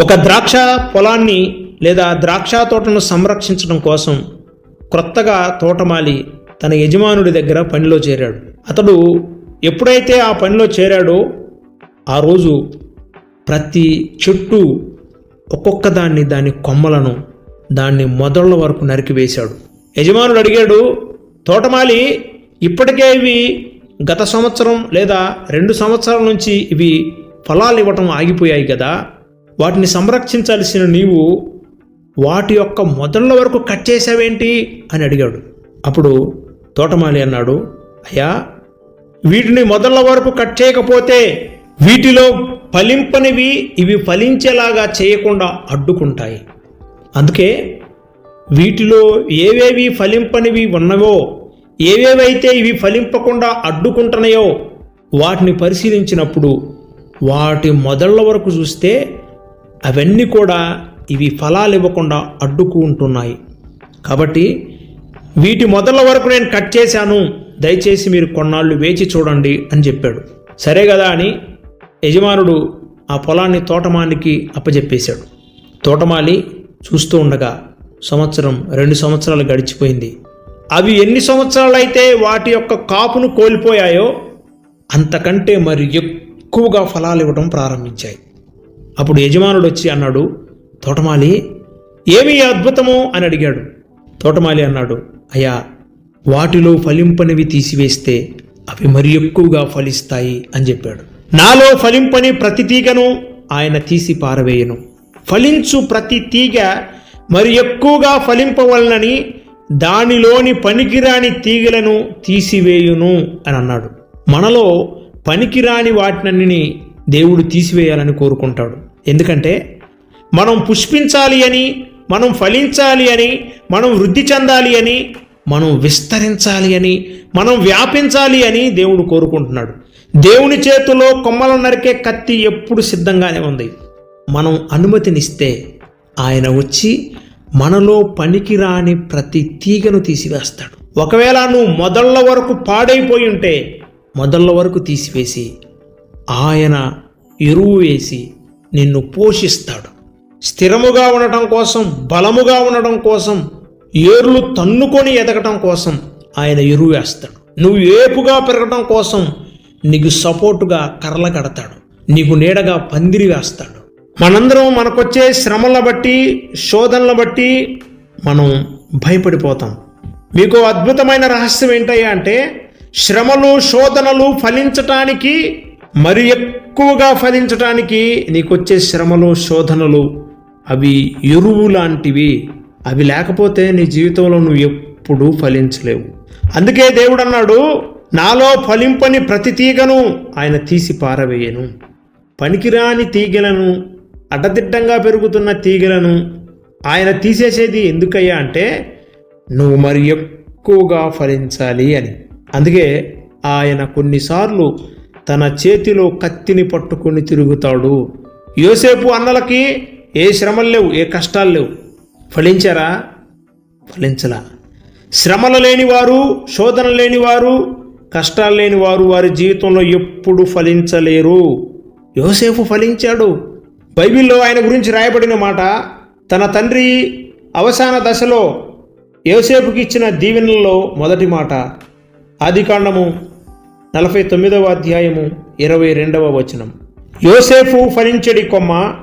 ఒక ద్రాక్ష పొలాన్ని లేదా ద్రాక్ష తోటను సంరక్షించడం కోసం క్రొత్తగా తోటమాలి తన యజమానుడి దగ్గర పనిలో చేరాడు. అతడు ఎప్పుడైతే ఆ పనిలో చేరాడో ఆ రోజు ప్రతి చెట్టు ఒక్కొక్క దాన్ని దాని కొమ్మలను దాన్ని మొదళ్ళ వరకు నరికివేశాడు యజమానుడు అడిగాడు తోటమాలి ఇప్పటికే ఇవి గత సంవత్సరం లేదా రెండు సంవత్సరాల నుంచి ఇవి ఫలాలు ఇవ్వటం ఆగిపోయాయి కదా వాటిని సంరక్షించాల్సిన నీవు వాటి యొక్క మొదళ్ళ వరకు కట్ చేసావేంటి అని అడిగాడు. అప్పుడు తోటమాలి అన్నాడు అయ్యా వీటిని మొదళ్ళ వరకు కట్ చేయకపోతే వీటిలో ఫలింపనివి ఇవి ఫలించేలాగా చేయకుండా అడ్డుకుంటాయి. అందుకే వీటిలో ఏవేవి ఫలింపనివి ఉన్నవో ఏవేవైతే ఇవి ఫలింపకుండా అడ్డుకుంటున్నాయో వాటిని పరిశీలించినప్పుడు వాటి మొదళ్ళ వరకు చూస్తే అవన్నీ కూడా ఇవి ఫలాలు ఇవ్వకుండా అడ్డుకుంటున్నాయి కాబట్టి వీటి మొదల వరకు నేను కట్ చేశాను. దయచేసి మీరు కొన్నాళ్ళు వేచి చూడండి అని చెప్పాడు. సరే కదా అని యజమానుడు ఆ పొలాన్ని తోటమాలికి అప్పజెప్పేశాడు. తోటమాలి చూస్తూ ఉండగా సంవత్సరం రెండు సంవత్సరాలు గడిచిపోయింది. అవి ఎన్ని సంవత్సరాలు అయితే వాటి యొక్క కాపును కోల్పోయాయో అంతకంటే మరి ఎక్కువగా ఫలాలు ఇవ్వడం ప్రారంభించాయి. అప్పుడు యజమానుడు వచ్చి అన్నాడు తోటమాలి ఏమి అద్భుతమో? అని అడిగాడు. తోటమాలి అన్నాడు అయ్యా వాటిలో ఫలింపనివి తీసివేస్తే అవి మరి ఎక్కువగా ఫలిస్తాయి అని చెప్పాడు. నాలో ఫలింపని ప్రతి తీగను ఆయన తీసి పారవేయను. ఫలించు ప్రతి తీగ మరి ఎక్కువగా ఫలింపవలనని దానిలోని పనికిరాని తీగలను తీసివేయును అని అన్నాడు. మనలో పనికిరాని వాటినన్నిని దేవుడు తీసివేయాలని కోరుకుంటాడు. ఎందుకంటే మనం పుష్పించాలి అని మనం ఫలించాలి అని మనం వృద్ధి చెందాలి అని మనం విస్తరించాలి అని మనం వ్యాపించాలి అని దేవుడు కోరుకుంటున్నాడు. దేవుని చేతిలో కొమ్మలు నరికే కత్తి ఎప్పుడు సిద్ధంగానే ఉంది. మనం అనుమతినిస్తే ఆయన వచ్చి మనలో పనికిరాని ప్రతి తీగను తీసివేస్తాడు. ఒకవేళ నువ్వు మొదళ్ళ వరకు పాడైపోయి ఉంటే మొదళ్ళ వరకు తీసివేసి ఆయన ఎరువు వేసి నిన్ను పోషిస్తాడు. స్థిరముగా ఉండటం కోసం బలముగా ఉండటం కోసం ఏర్లు తన్నుకొని ఎదగటం కోసం ఆయన ఎరువు వేస్తాడు. నువ్వు ఏపుగా పెరగటం కోసం నీకు సపోర్టుగా కర్రల కడతాడు. నీకు నీడగా పందిరి వేస్తాడు. మనందరం మనకొచ్చే శ్రమల బట్టి శోధనల బట్టి మనం భయపడిపోతాం. మీకు అద్భుతమైన రహస్యం ఏంటయ్యా అంటే శ్రమలు శోధనలు ఫలించటానికి మరి ఎక్కువగా ఫలించటానికి నీకొచ్చే శ్రమలు శోధనలు అవి ఎరువు లాంటివి. అవి లేకపోతే నీ జీవితంలో నువ్వు ఎప్పుడూ ఫలించలేవు. అందుకే దేవుడు అన్నాడు నాలో ఫలింపని ప్రతి తీగను ఆయన తీసి పారవేయను. పనికిరాని తీగలను అడ్డదిడ్డంగా పెరుగుతున్న తీగలను ఆయన తీసేసేది ఎందుకయ్యా అంటే నువ్వు మరి ఎక్కువగా ఫలించాలి అని. అందుకే ఆయన కొన్నిసార్లు తన చేతిలో కత్తిని పట్టుకొని తిరుగుతాడు. యోసేపు అన్నలకి ఏ శ్రమలు లేవు ఏ కష్టాలు లేవు. ఫలించారా? ఫలించలా. శ్రమలు లేనివారు శోధన లేనివారు కష్టాలు లేనివారు వారి జీవితంలో ఎప్పుడు ఫలించలేరు. యోసేపు ఫలించాడు. బైబిల్లో ఆయన గురించి రాయబడిన మాట తన తండ్రి అవసాన దశలో యోసేపుకి ఇచ్చిన దీవెనల్లో మొదటి మాట ఆదికాండము నలభై తొమ్మిదవ అధ్యాయము ఇరవై రెండవ వచనం. యోసేఫు ఫలించడి కొమ్మ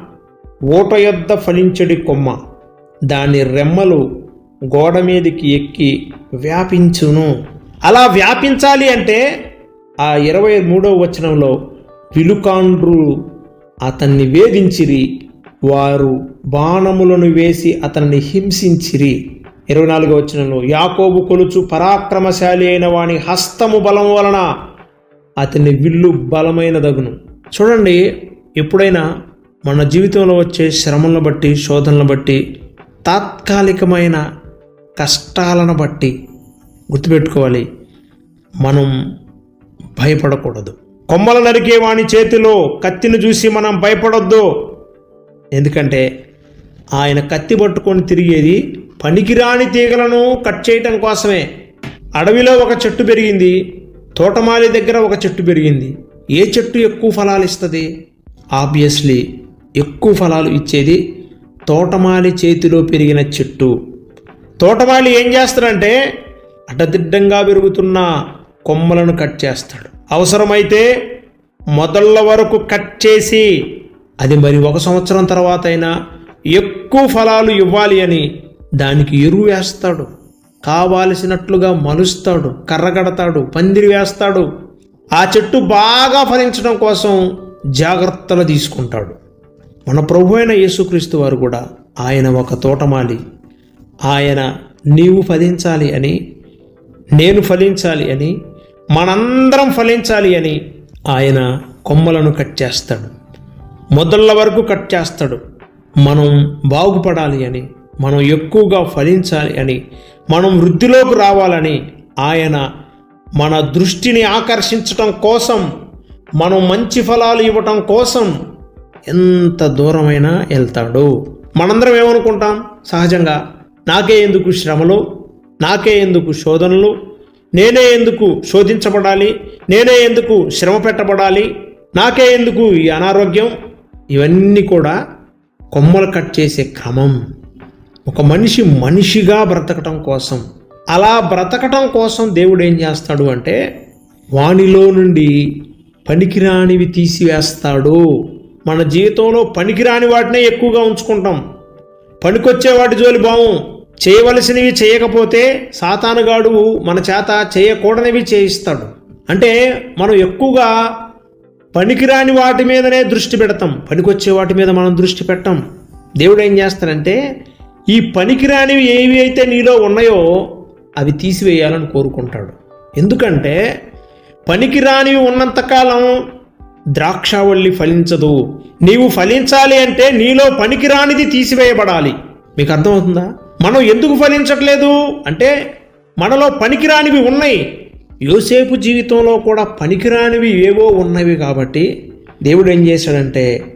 ఓట యొద్ద ఫలించడి కొమ్మ. దాని రెమ్మలు గోడ మీదకి ఎక్కి వ్యాపించును. అలా వ్యాపించాలి అంటే ఆ ఇరవై మూడవ వచనంలో పిలుకాండ్రు అతన్ని వేధించిరి వారు బాణములను వేసి అతన్ని హింసించిరి. ఇరవై నాలుగవ వచనంలో యాకోబు కొలుచు పరాక్రమశాలి అయిన వాని హస్తము బలం వలన అతని విల్లు బలమైనదగును. చూడండి ఎప్పుడైనా మన జీవితంలో వచ్చే శ్రమలను బట్టి శోధనలను బట్టి తాత్కాలికమైన కష్టాలను బట్టి గుర్తుపెట్టుకోవాలి మనం భయపడకూడదు. కొమ్మలు నరికే వాని చేతిలో కత్తిని చూసి మనం భయపడొద్దు. ఎందుకంటే ఆయన కత్తి పట్టుకొని తిరిగేది పనికిరాని తీగలను కట్ చేయటం కోసమే. అడవిలో ఒక చెట్టు పెరిగింది. తోటమాలి దగ్గర ఒక చెట్టు పెరిగింది. ఏ చెట్టు ఎక్కువ ఫలాలు ఇస్తుంది? ఆబ్వియస్లీ ఎక్కువ ఫలాలు ఇచ్చేది తోటమాలి చేతిలో పెరిగిన చెట్టు. తోటమాలి ఏం చేస్తాడంటే అడ్డదిడ్డంగా పెరుగుతున్న కొమ్మలను కట్ చేస్తాడు. అవసరమైతే మొదళ్ళ వరకు కట్ చేసి అది మరి ఒక సంవత్సరం తర్వాత అయినా ఎక్కువ ఫలాలు ఇవ్వాలి అని దానికి ఎరువు వేస్తాడు. కావాల్సినట్లుగా మలుస్తాడు కర్రగడతాడు పందిరి వేస్తాడు. ఆ చెట్టు బాగా ఫలించడం కోసం జాగ్రత్తలు తీసుకుంటాడు. మన ప్రభు అయిన యేసుక్రీస్తు వారు కూడా ఆయన ఒక తోటమాలి. ఆయన నీవు ఫలించాలి అని నేను ఫలించాలి అని మనందరం ఫలించాలి అని ఆయన కొమ్మలను కట్ చేస్తాడు. మొదళ్ళ వరకు కట్ చేస్తాడు. మనం బాగుపడాలి అని మనం ఎక్కువగా ఫలించాలి అని మనం వృద్ధిలోకి రావాలని ఆయన మన దృష్టిని ఆకర్షించటం కోసం మనం మంచి ఫలాలు ఇవ్వటం కోసం ఎంత దూరమైనా వెళ్తాడు. మనందరం ఏమనుకుంటాం? సహజంగా నాకే ఎందుకు శ్రమలు? నాకే ఎందుకు శోధనలు? నేనే ఎందుకు శోధించబడాలి? నేనే ఎందుకు శ్రమ పెట్టబడాలి? నాకే ఎందుకు ఈ అనారోగ్యం? ఇవన్నీ కూడా కొమ్మలు కట్ చేసే క్రమం. ఒక మనిషి మనిషిగా బ్రతకటం కోసం. అలా బ్రతకటం కోసం దేవుడు ఏం చేస్తాడు అంటే వానిలో నుండి పనికిరానివి తీసివేస్తాడు. మన జీవితంలో పనికిరాని వాటినే ఎక్కువగా ఉంచుకుంటాం. పనికొచ్చే వాటి జోలి బాము చేయవలసినవి చేయకపోతే సాతానుగాడు మన చేత చేయకూడనివి చేయిస్తాడు. అంటే మనం ఎక్కువగా పనికిరాని వాటి మీదనే దృష్టి పెడతాం. పనికొచ్చే వాటి మీద మనం దృష్టి పెట్టం. దేవుడు ఏం చేస్తాడంటే ఈ పనికిరానివి ఏవి అయితే నీలో ఉన్నాయో అవి తీసివేయాలని కోరుకుంటాడు. ఎందుకంటే పనికిరానివి ఉన్నంతకాలం ద్రాక్షావల్లి ఫలించదు. నీవు ఫలించాలి అంటే నీలో పనికిరానిది తీసివేయబడాలి. మీకు అర్థమవుతుందా? మనం ఎందుకు ఫలించట్లేదు? అంటే మనలో పనికిరానివి ఉన్నాయి. యోసేపు జీవితంలో కూడా పనికిరానివి ఏవో ఉన్నవి కాబట్టి దేవుడు ఏం చేశాడంటే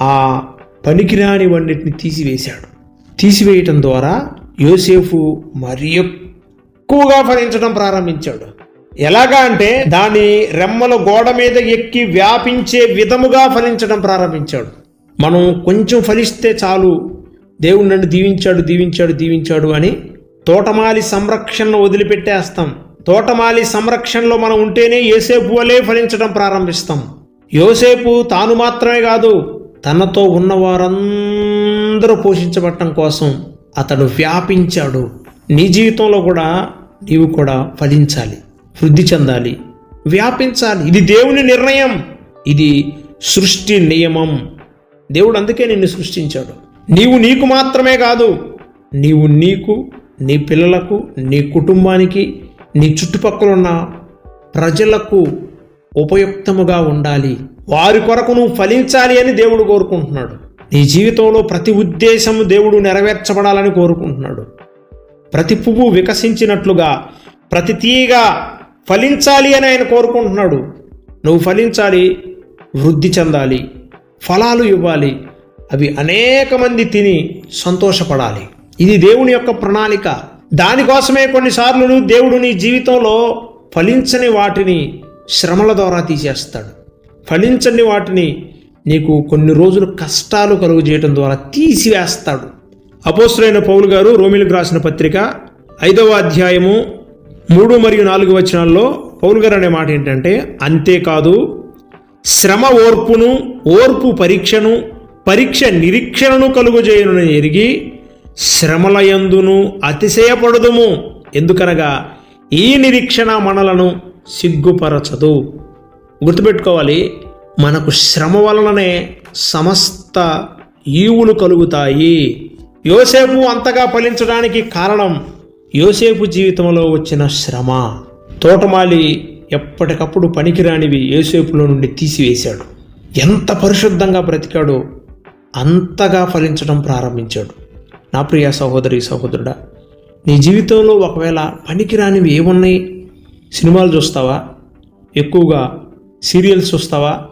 ఆ పనికిరానివన్నిటిని తీసివేశాడు. తీసివేయటం ద్వారా యోసేపు మరి ఎక్కువగా ఫలించడం ప్రారంభించాడు. ఎలాగా అంటే దాని రెమ్మల గోడ మీద ఎక్కి వ్యాపించే విధముగా ఫలించడం ప్రారంభించాడు. మనం కొంచెం ఫలిస్తే చాలు. దేవుడు నన్ను దీవించాడు దీవించాడు దీవించాడు అని తోటమాలి సంరక్షణను వదిలిపెట్టేస్తాం. తోటమాలి సంరక్షణలో మనం ఉంటేనే ఏసేపు వలే ఫలించడం ప్రారంభిస్తాం. యోసేపు తాను మాత్రమే కాదు తనతో ఉన్న వారందరూ పోషించబడటం కోసం అతడు వ్యాపించాడు. నీ జీవితంలో కూడా నీవు కూడా ఫలించాలి వృద్ధి చెందాలి వ్యాపించాలి. ఇది దేవుని నిర్ణయం. ఇది సృష్టి నియమం. దేవుడు అందుకే నిన్ను సృష్టించాడు. నీవు నీకు మాత్రమే కాదు నీవు నీకు నీ పిల్లలకు నీ కుటుంబానికి నీ చుట్టుపక్కల ఉన్న ప్రజలకు ఉపయుక్తముగా ఉండాలి. వారి కొరకు నువ్వు ఫలించాలి అని దేవుడు కోరుకుంటున్నాడు. నీ జీవితంలో ప్రతి ఉద్దేశం దేవుడు నెరవేర్చబడాలని కోరుకుంటున్నాడు. ప్రతి పువ్వు వికసించినట్లుగా ప్రతి తీగ ఫలించాలి అని ఆయన కోరుకుంటున్నాడు. నువ్వు ఫలించాలి వృద్ధి చెందాలి ఫలాలు ఇవ్వాలి అవి అనేక మంది తిని సంతోషపడాలి. ఇది దేవుని యొక్క ప్రణాళిక. దానికోసమే కొన్నిసార్లు దేవుడు నీ జీవితంలో ఫలించని వాటిని శ్రమల ద్వారా తీసేస్తాడు. ఫలించని వాటిని నీకు కొన్ని రోజులు కష్టాలు కలుగు చేయడం ద్వారా తీసివేస్తాడు. అపోస్తులైన పౌలు గారు రోమిలకు రాసిన పత్రిక ఐదవ అధ్యాయము మూడు మరియు నాలుగు వచనాల్లో పౌలు గారు అనే మాట ఏంటంటే అంతేకాదు శ్రమ ఓర్పును ఓర్పు పరీక్షను పరీక్ష నిరీక్షణను కలుగుజేయునని ఎరిగి శ్రమలయందును అతిశయపడదుము. ఎందుకనగా ఈ నిరీక్షణ మనలను సిగ్గుపరచదు. గుర్తుపెట్టుకోవాలి మనకు శ్రమ వలననే సమస్త ఈవులు కలుగుతాయి. యోసేపు అంతగా ఫలించడానికి కారణం యోసేపు జీవితంలో వచ్చిన శ్రమ. తోటమాలి ఎప్పటికప్పుడు పనికిరానివి యోసేపులో నుండి తీసివేశాడు. ఎంత పరిశుద్ధంగా బ్రతికాడో అంతగా ఫలించడం ప్రారంభించాడు. నా ప్రియ సహోదరి సహోదరుడా నీ జీవితంలో ఒకవేళ పనికిరానివి ఏమున్నాయి? సినిమాలు చూస్తావా? ఎక్కువగా సీరియల్స్ చూస్తావా?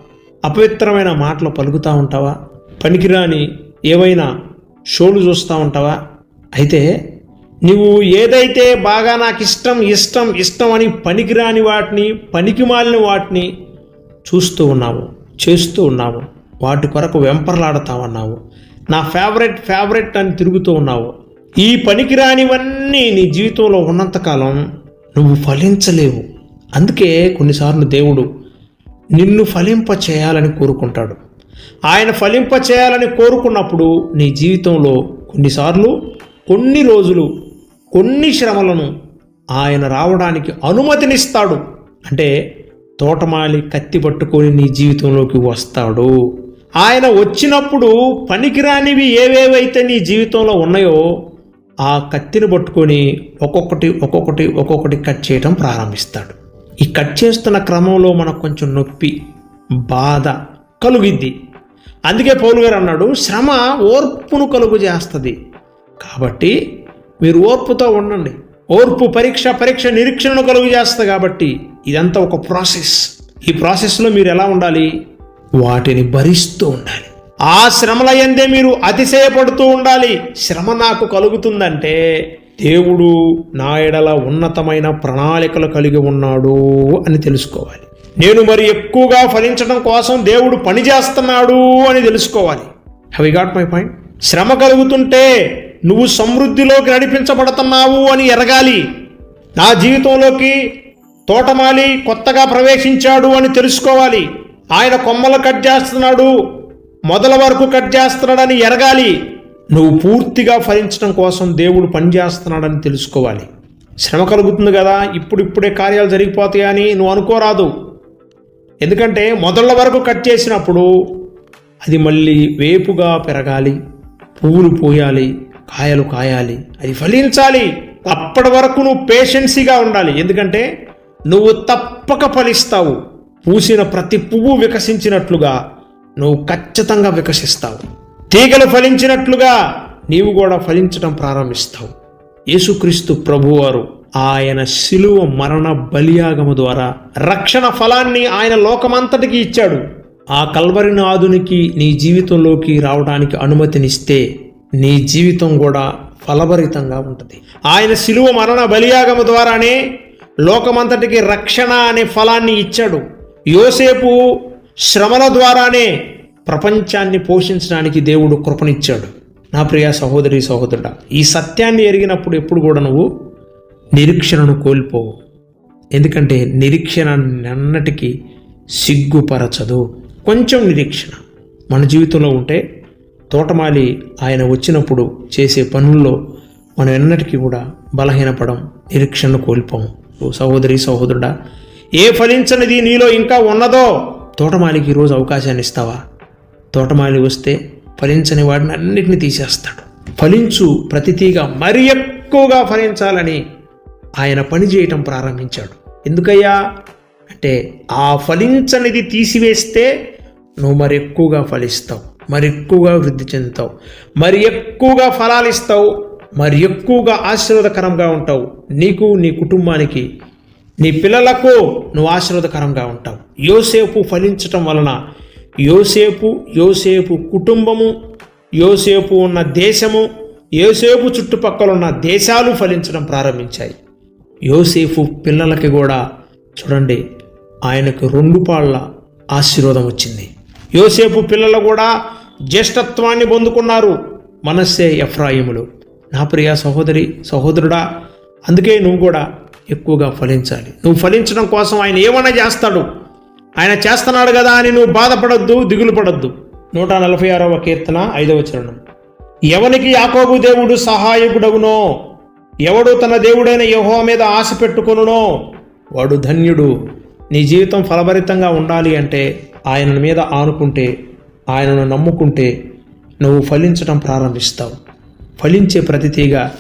అపవిత్రమైన మాటలు పలుకుతూ ఉంటావా? పనికిరాని ఏవైనా షోలు చూస్తూ ఉంటావా? అయితే నువ్వు ఏదైతే బాగా నాకు ఇష్టం ఇష్టం ఇష్టం అని పనికిరాని వాటిని పనికి మాలిన వాటిని చూస్తూ ఉన్నావు చేస్తూ ఉన్నావు వాటి కొరకు వెంపరలాడతా ఉన్నావు నా ఫేవరెట్ ఫేవరెట్ అని తిరుగుతూ ఉన్నావు. ఈ పనికిరానివన్నీ నీ జీవితంలో ఉన్నంతకాలం నువ్వు ఫలించలేవు. అందుకే కొన్నిసార్లు దేవుడు నిన్ను ఫలింప చేయాలని కోరుకుంటాడు. ఆయన ఫలింప చేయాలని కోరుకున్నప్పుడు నీ జీవితంలో కొన్నిసార్లు కొన్ని రోజులు కొన్ని శ్రమలను ఆయన రావడానికి అనుమతినిస్తాడు. అంటే తోటమాలి కత్తి పట్టుకొని నీ జీవితంలోకి వస్తాడు. ఆయన వచ్చినప్పుడు పనికిరానివి ఏవేవైతే నీ జీవితంలో ఉన్నాయో ఆ కత్తిని పట్టుకొని ఒక్కొక్కటి ఒక్కొక్కటి ఒక్కొక్కటి కట్ చేయడం ప్రారంభిస్తాడు. ఈ కట్ చేస్తున్న క్రమంలో మనకు కొంచెం నొప్పి బాధ కలుగిద్ది. అందుకే పౌలు గారు అన్నాడు శ్రమ ఓర్పును కలుగు చేస్తుంది. కాబట్టి మీరు ఓర్పుతో ఉండండి. ఓర్పు పరీక్ష పరీక్ష నిరీక్షణను కలుగు చేస్తుంది కాబట్టి ఇదంతా ఒక ప్రాసెస్. ఈ ప్రాసెస్లో మీరు ఎలా ఉండాలి? వాటిని భరిస్తూ ఉండాలి. ఆ శ్రమల ఎందే మీరు అతిశయపడుతూ ఉండాలి. శ్రమ నాకు కలుగుతుందంటే దేవుడు నా ఎడల ఉన్నతమైన ప్రణాళికలు కలిగి ఉన్నాడు అని తెలుసుకోవాలి. నేను మరి ఎక్కువగా ఫలించడం కోసం దేవుడు పని చేస్తున్నాడు అని తెలుసుకోవాలి. హ్యావ్ గాట్ మై పాయింట్ శ్రమ కలుగుతుంటే నువ్వు సమృద్ధిలోకి నడిపించబడుతున్నావు అని ఎరగాలి. నా జీవితంలోకి తోటమాలి కొత్తగా ప్రవేశించాడు అని తెలుసుకోవాలి. ఆయన కొమ్మలు కట్ చేస్తున్నాడు మొదల వరకు కట్ చేస్తున్నాడని ఎరగాలి. నువ్వు పూర్తిగా ఫలించడం కోసం దేవుడు పనిచేస్తున్నాడని తెలుసుకోవాలి. శ్రమ కలుగుతుంది కదా ఇప్పుడు ఇప్పుడే కార్యాలు జరిగిపోతాయని నువ్వు అనుకోరాదు. ఎందుకంటే మొదళ్ళ వరకు కట్ చేసినప్పుడు అది మళ్ళీ వేపుగా పెరగాలి పువ్వులు పోయాలి కాయలు కాయాలి అది ఫలించాలి. అప్పటి వరకు నువ్వు పేషెన్సీగా ఉండాలి. ఎందుకంటే నువ్వు తప్పక ఫలిస్తావు. పూసిన ప్రతి పువ్వు వికసించినట్లుగా నువ్వు ఖచ్చితంగా వికసిస్తావు. తీగలు ఫలించినట్లుగా నీవు కూడా ఫలించడం ప్రారంభిస్తావు. యేసుక్రీస్తు ప్రభువారు ఆయన శిలువ మరణ బలియాగము ద్వారా రక్షణ ఫలాన్ని ఆయన లోకమంతటికి ఇచ్చాడు. ఆ కల్వరినాథునికి నీ జీవితంలోకి రావడానికి అనుమతినిస్తే నీ జీవితం కూడా ఫలభరితంగా ఉంటుంది. ఆయన శిలువ మరణ బలియాగము ద్వారానే లోకమంతటికి రక్షణ అనే ఫలాన్ని ఇచ్చాడు. యోసేపు శ్రమల ద్వారానే ప్రపంచాన్ని పోషించడానికి దేవుడు కృపనిచ్చాడు. నా ప్రియ సహోదరి సహోదరుడ ఈ సత్యాన్ని ఎరిగినప్పుడు ఎప్పుడు కూడా నువ్వు నిరీక్షణను కోల్పోవు. ఎందుకంటే నిరీక్షణ అన్నటికీ సిగ్గుపరచదు. కొంచెం నిరీక్షణ మన జీవితంలో ఉంటే తోటమాలి ఆయన వచ్చినప్పుడు చేసే పనుల్లో మనం ఎన్నటికీ కూడా బలహీనపడం నిరీక్షణను కోల్పోము. ఓ సహోదరి సహోదరుడా ఏ ఫలించనిది నీలో ఇంకా ఉన్నదో తోటమాలికి ఈరోజు అవకాశాన్ని ఇస్తావా? తోటమాలి వస్తే ఫలించని వాడిని అన్నిటిని తీసేస్తాడు. ఫలించు ప్రతి తీగ మరి ఎక్కువగా ఫలించాలని ఆయన పని చేయటం ప్రారంభించాడు. ఎందుకయ్యా? అంటే ఆ ఫలించనిది తీసివేస్తే నువ్వు మరి ఎక్కువగా ఫలిస్తావు మరి ఎక్కువగా వృద్ధి చెందుతావు మరి ఎక్కువగా ఫలాలు ఇస్తావు మరి ఎక్కువగా ఆశీర్వాదకరంగా ఉంటావు. నీకు నీ కుటుంబానికి నీ పిల్లలకు నువ్వు ఆశీర్వాదకరంగా ఉంటావు. యోసేపు ఫలించటం వలన యోసేపు యోసేపు కుటుంబము యోసేపు ఉన్న దేశము యోసేపు చుట్టుపక్కల ఉన్న దేశాలు ఫలించడం ప్రారంభించాయి. యోసేపు పిల్లలకి కూడా చూడండి ఆయనకు రెండు పాళ్ళ ఆశీర్వాదం వచ్చింది. యోసేపు పిల్లలు కూడా జ్యేష్ఠత్వాన్ని పొందుకున్నారు మనస్సే ఎఫ్రాయిములు. నా ప్రియ సహోదరి సహోదరుడా అందుకే నువ్వు కూడా ఎక్కువగా ఫలించాలి. నువ్వు ఫలించడం కోసం ఆయన ఏమైనా చేస్తాడు. ఆయన చేస్తున్నాడు కదా అని నువ్వు బాధపడొద్దు దిగులు పడొద్దు. నూట నలభై ఆరవ కీర్తన ఐదవ చరణం. ఎవనికి యాకోబు దేవుడు సహాయకుడగునో? ఎవడు తన దేవుడైన యహో మీద ఆశ పెట్టుకొనునో? వాడు ధన్యుడు. నీ జీవితం ఫలభరితంగా ఉండాలి అంటే ఆయన మీద ఆనుకుంటే ఆయనను నమ్ముకుంటే నువ్వు ఫలించడం ప్రారంభిస్తావు. ఫలించే ప్రతితీగా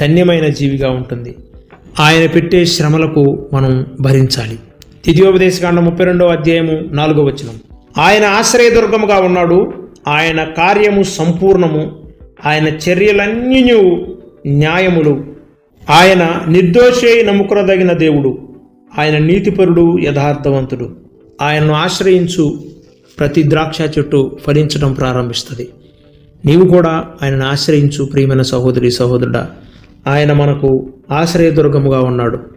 ధన్యమైన జీవిగా ఉంటుంది. ఆయన పెట్టే శ్రమలకు మనం భరించాలి. ద్వితీయోపదేశకాండ ముప్పై రెండవ అధ్యాయము నాలుగో వచనం. ఆయన ఆశ్రయదుర్గముగా ఉన్నాడు. ఆయన కార్యము సంపూర్ణము. ఆయన చర్యలన్నీ న్యాయములు. ఆయన నిర్దోషే నమ్ముకునదగిన దేవుడు. ఆయన నీతిపరుడు యథార్థవంతుడు. ఆయనను ఆశ్రయించు ప్రతి ద్రాక్ష చెట్టు ఫలించడం ప్రారంభిస్తుంది. నీవు కూడా ఆయనను ఆశ్రయించు ప్రియమైన సహోదరి సహోదరుడా. ఆయన మనకు ఆశ్రయదుర్గముగా ఉన్నాడు.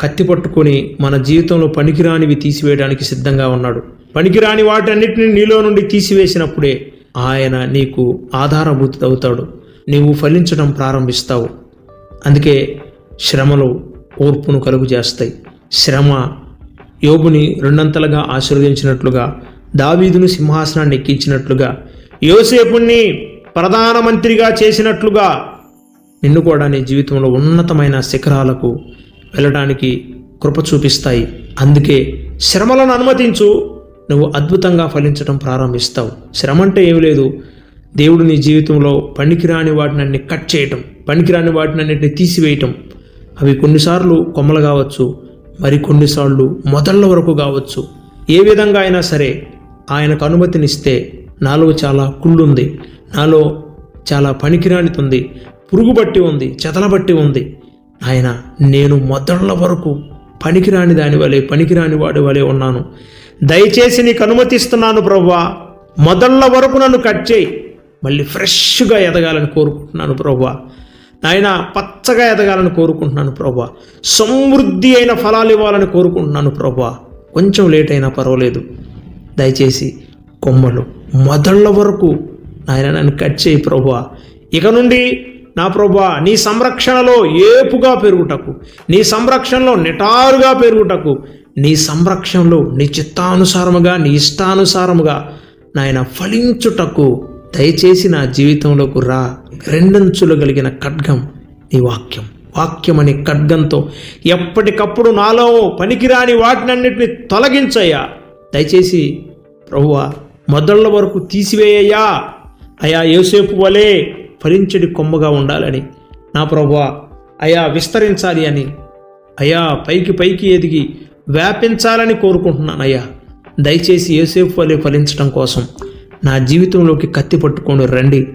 కత్తి పట్టుకొని మన జీవితంలో పనికిరానివి తీసివేయడానికి సిద్ధంగా ఉన్నాడు. పనికిరాని వాటన్నిటిని నీలో నుండి తీసివేసినప్పుడే ఆయన నీకు ఆధారభూతి అవుతాడు. నీవు ఫలించడం ప్రారంభిస్తావు. అందుకే శ్రమలు ఓర్పును కలుగు చేస్తాయి శ్రమ యోగుని రెండంతలుగా ఆశీర్వదించినట్లుగా దావీదును సింహాసనాన్ని ఎక్కించినట్లుగా యోసేపుణ్ణి ప్రధానమంత్రిగా చేసినట్లుగా నిన్ను కూడా నీ జీవితంలో ఉన్నతమైన శిఖరాలకు వెళ్ళడానికి కృప చూపిస్తాయి. అందుకే శ్రమలను అనుమతించు. నువ్వు అద్భుతంగా ఫలించడం ప్రారంభిస్తావు. శ్రమ అంటే ఏమి లేదు. దేవుడు నీ జీవితంలో పనికిరాని వాటినన్ని కట్ చేయటం పనికిరాని వాటినన్నిటిని తీసివేయటం. అవి కొన్నిసార్లు కొమ్మలు కావచ్చు మరి కొన్నిసార్లు మొదళ్ళ వరకు కావచ్చు. ఏ విధంగా అయినా సరే ఆయనకు అనుమతినిస్తే నాలో చాలా కుళ్ళుంది. నాలో చాలా పనికిరానితుంది పురుగు బట్టి ఉంది చెదలబట్టి ఉంది. ఆయన నేను మొదళ్ళ వరకు పనికిరాని దాని వలె పనికిరాని వాడి వలె ఉన్నాను. దయచేసి నీకు అనుమతిస్తున్నాను ప్రవ్వా. మొదళ్ళ వరకు నన్ను కట్ చేయి. మళ్ళీ ఫ్రెష్గా ఎదగాలని కోరుకుంటున్నాను ప్రవ్వా. నాయన పచ్చగా ఎదగాలని కోరుకుంటున్నాను ప్రభా సమృద్ధి అయిన ఫలాలు ఇవ్వాలని కోరుకుంటున్నాను ప్రభా కొంచెం లేట్ అయినా పర్వాలేదు. దయచేసి కొమ్మలు మొదళ్ళ వరకు నాయన నన్ను కట్ చేయి ప్రభా ఇక నుండి నా ప్రభా నీ సంరక్షణలో ఏపుగా పెరుగుటకు నీ సంరక్షణలో నిటారుగా పెరుగుటకు నీ సంరక్షణలో నీ చిత్తానుసారముగా నీ ఇష్టానుసారముగా నాయన ఫలించుటకు దయచేసి నా జీవితంలోకి రా. రెండంచులు కలిగిన ఖడ్గం నీ వాక్యం. వాక్యం అనే ఖడ్గంతో ఎప్పటికప్పుడు నాలో పనికిరాని వాటినన్నిటిని తొలగించయ్యా. దయచేసి ప్రభువా మొదళ్ళ వరకు తీసివేయ్యా అయా యోసేపు వలే ఫలించడి కొమ్మగా ఉండాలని. నా ప్రభువా అయా విస్తరించాలి అని. అయా పైకి పైకి ఎదిగి వ్యాపించాలని కోరుకుంటున్నాను అయ్యా దయచేసి ఏసేపు వలె ఫలించడం కోసం నా జీవితంలోకి కత్తి పట్టుకొని రండి.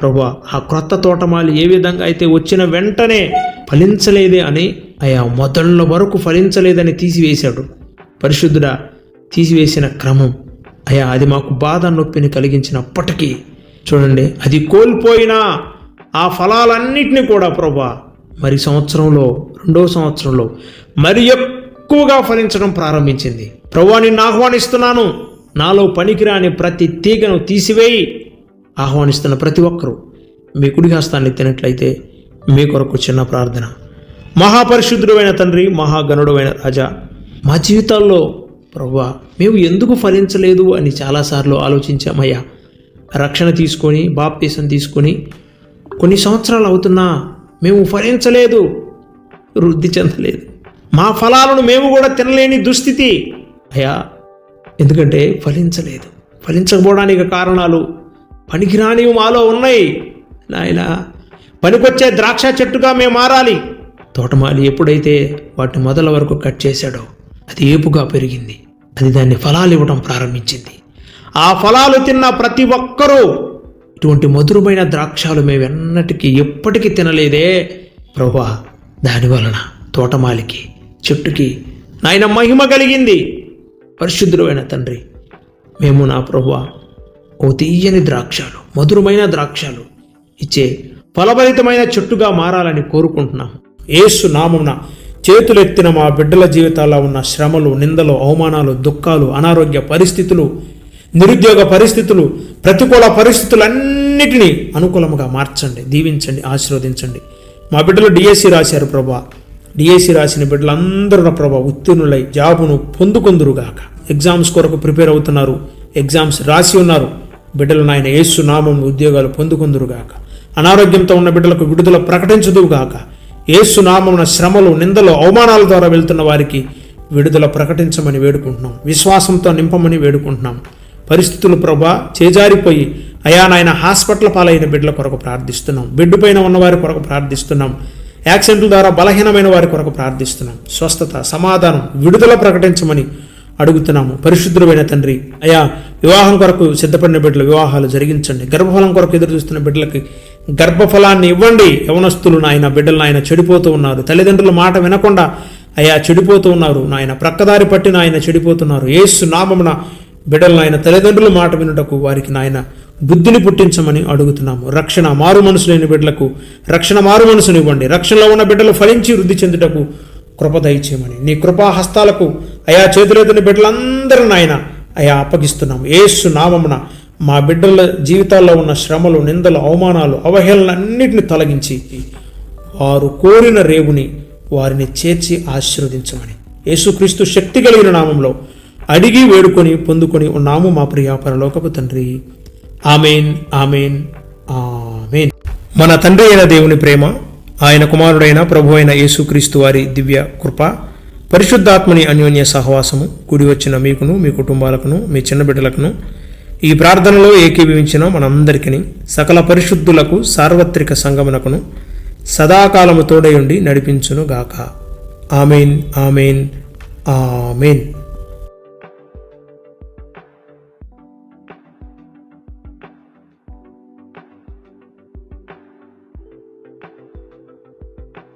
ప్రభా ఆ క్రొత్త తోటమాలు ఏ విధంగా అయితే వచ్చిన వెంటనే ఫలించలేదే అని అయా మొదళ్ళ వరకు ఫలించలేదని తీసివేశాడు. పరిశుద్ధుడా తీసివేసిన క్రమం. అయా అది మాకు బాధ నొప్పిని కలిగించినప్పటికీ చూడండి. అది కోల్పోయినా ఆ ఫలాలన్నిటినీ కూడా ప్రభా మరి సంవత్సరంలో రెండో సంవత్సరంలో మరి ఎక్కువగా ఫలించడం ప్రారంభించింది. ప్రభా నిన్ను ఆహ్వానిస్తున్నాను. నాలో పనికిరాని ప్రతి తీగను తీసివేయి. ఆహ్వానిస్తున్న ప్రతి ఒక్కరూ మీ కుడి హస్తాన్ని తినట్లయితే మీ కొరకు చిన్న ప్రార్థన. మహాపరిశుద్ధుడైన తండ్రి మహాగణుడైన రాజా మా జీవితాల్లో ప్రభా మేము ఎందుకు ఫలించలేదు అని చాలాసార్లు ఆలోచించామయ్యా. రక్షణ తీసుకొని బాప్తీసం తీసుకొని కొన్ని సంవత్సరాలు అవుతున్నా మేము ఫలించలేదు వృద్ధి చెందలేదు. మా ఫలాలను మేము కూడా తినలేని దుస్థితి. అయా ఎందుకంటే ఫలించలేదు. ఫలించకపోవడానికి కారణాలు పనికిరానివి మాలో ఉన్నాయి. నాయన పనికొచ్చే ద్రాక్ష చెట్టుగా మేము మారాలి. తోటమాలి ఎప్పుడైతే వాటిని మొదల వరకు కట్ చేశాడో అది ఏపుగా పెరిగింది. అది దాన్ని ఫలాలు ఇవ్వడం ప్రారంభించింది. ఆ ఫలాలు తిన్న ప్రతి ఒక్కరూ ఇటువంటి మధురమైన ద్రాక్షాలు మేమెన్నటికీ ఎప్పటికీ తినలేదే. ప్రభా దాని వలన తోటమాలికి చెట్టుకి నాయన మహిమ కలిగింది. పరిశుద్ధుడైన తండ్రి మేము నా ప్రభా ఓ తీయని ద్రాక్షాలు మధురమైన ద్రాక్షాలు ఇచ్చే ఫలభరితమైన చెట్టుగా మారాలని కోరుకుంటున్నాం ఏసు నామున చేతులెత్తిన మా బిడ్డల జీవితాల్లో ఉన్న శ్రమలు నిందలు అవమానాలు దుఃఖాలు అనారోగ్య పరిస్థితులు నిరుద్యోగ పరిస్థితులు ప్రతికూల పరిస్థితులన్నిటినీ అనుకూలముగా మార్చండి దీవించండి ఆశీర్వదించండి. మా బిడ్డలు డిఎస్సి రాశారు ప్రభా. డిఎస్సి రాసిన బిడ్డలందరూ ప్రభా ఉత్తీర్ణులై జాబును పొందుకుందురుగాక. ఎగ్జామ్స్ కొరకు ప్రిపేర్ అవుతున్నారు. ఎగ్జామ్స్ రాసి ఉన్నారు. బిడ్డలు నాయన యేసు నామం ఉద్యోగాలు పొందుకుందురుగాక. అనారోగ్యంతో ఉన్న బిడ్డలకు విడుదల ప్రకటించదువుగాక. యేసు నామమున శ్రమలు నిందలు అవమానాల ద్వారా వెళ్తున్న వారికి విడుదల ప్రకటించమని వేడుకుంటున్నాం. విశ్వాసంతో నింపమని వేడుకుంటున్నాం. పరిస్థితులు ప్రభా చేజారిపోయి అయా నాయన హాస్పిటల్ పాలైన బిడ్డల కొరకు ప్రార్థిస్తున్నాం. బెడ్ పైన ఉన్నవారి కొరకు ప్రార్థిస్తున్నాం. యాక్సిడెంట్ల ద్వారా బలహీనమైన వారి కొరకు ప్రార్థిస్తున్నాం. స్వస్థత సమాధానం విడుదల ప్రకటించమని అడుగుతున్నాము. పరిశుద్ధుడైన తండ్రి అయా వివాహం కొరకు సిద్ధపడిన బిడ్డల వివాహాలు జరిగించండి. గర్భఫలం కొరకు ఎదురు చూస్తున్న బిడ్డలకి గర్భఫలాన్ని ఇవ్వండి. యవనస్తులు నాయన బిడ్డలు నాయన చెడిపోతూ ఉన్నారు. తల్లిదండ్రుల మాట వినకుండా అయా చెడిపోతూ ఉన్నారు. నాయన ప్రక్కదారి పట్టిన ఆయన చెడిపోతున్నారు. ఏసు నామమున బిడ్డలను ఆయన తల్లిదండ్రుల మాట వినుటకు వారికి నాయన బుద్ధిని పుట్టించమని అడుగుతున్నాము. రక్షణ మారు మనసు లేని బిడ్డలకు రక్షణ మారు మనసునివ్వండి రక్షణలో ఉన్న బిడ్డలు ఫలించి వృద్ధి చెందుటకు కృప దయచేయమని. నీ కృపా హస్తాలకు అయా చేతులెత్తిన బిడ్డలందరూ నాయన అయా అప్పగిస్తున్నాము. ఏసు నామమున మా బిడ్డల జీవితాల్లో ఉన్న శ్రమలు నిందలు అవమానాలు అవహేళనన్నిటిని తొలగించి వారు కోరిన రేవుని వారిని చేర్చి ఆశీర్వదించమని. యేసుక్రీస్తు శక్తి కలిగిన నామంలో అడిగి వేడుకొని పొందుకొని ఉన్నాము మా ప్రియ పరలోకపు తండ్రి. Amen amen amen. మన తండ్రి అయిన దేవుని ప్రేమ ఆయన కుమారుడైన ప్రభు అయిన యేసుక్రీస్తు వారి దివ్య కృప పరిశుద్ధాత్మని అన్యోన్య సహవాసము కూడి వచ్చిన మీకును మీ కుటుంబాలకును మీ చిన్న బిడ్డలకును ఈ ప్రార్థనలో ఏకీభవించిన మనందరికీ సకల పరిశుద్ధులకు సార్వత్రిక సంగమునకును సదాకాలము తోడయుండి నడిపించును గాక ఆమెన్ ఆమెన్ ఆమెన్.